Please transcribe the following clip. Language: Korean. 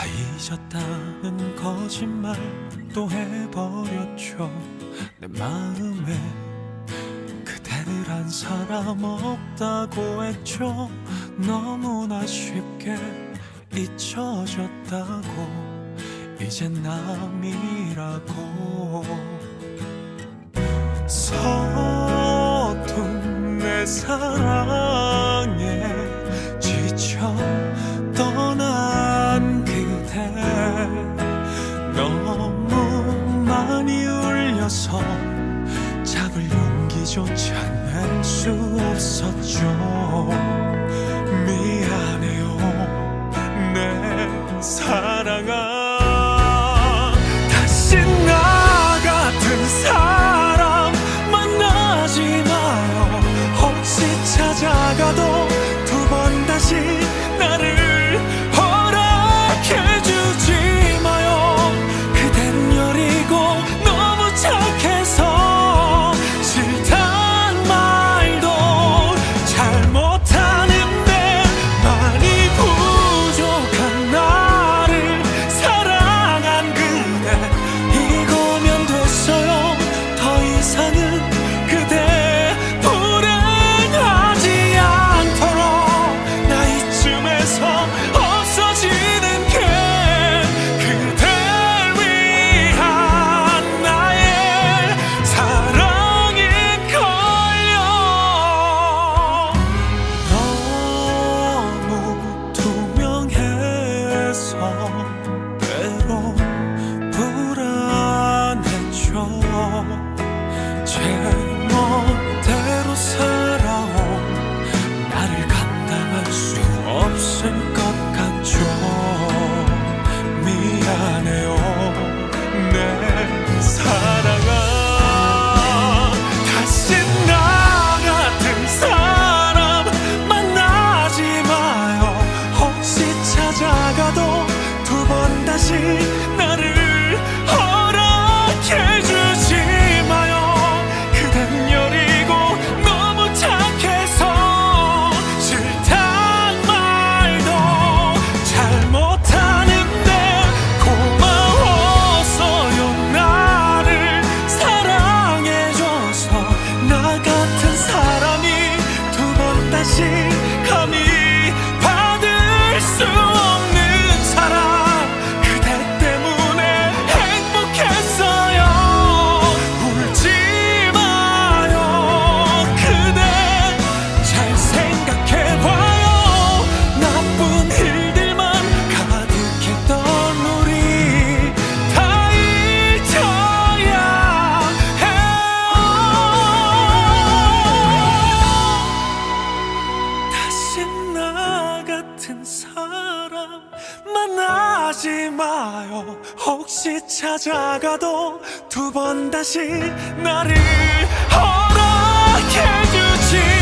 다 잊었다는 거짓말 또 해버렸죠. 내 마음에 그대를 한 사람 없다고 했죠. 너무나 쉽게 잊혀졌다고. 이젠 남이라고. 서툰 내 사랑. 그조차 알 수 없었죠. 마요. 혹시 찾아가도 두 번 다시 나를 허락해주지.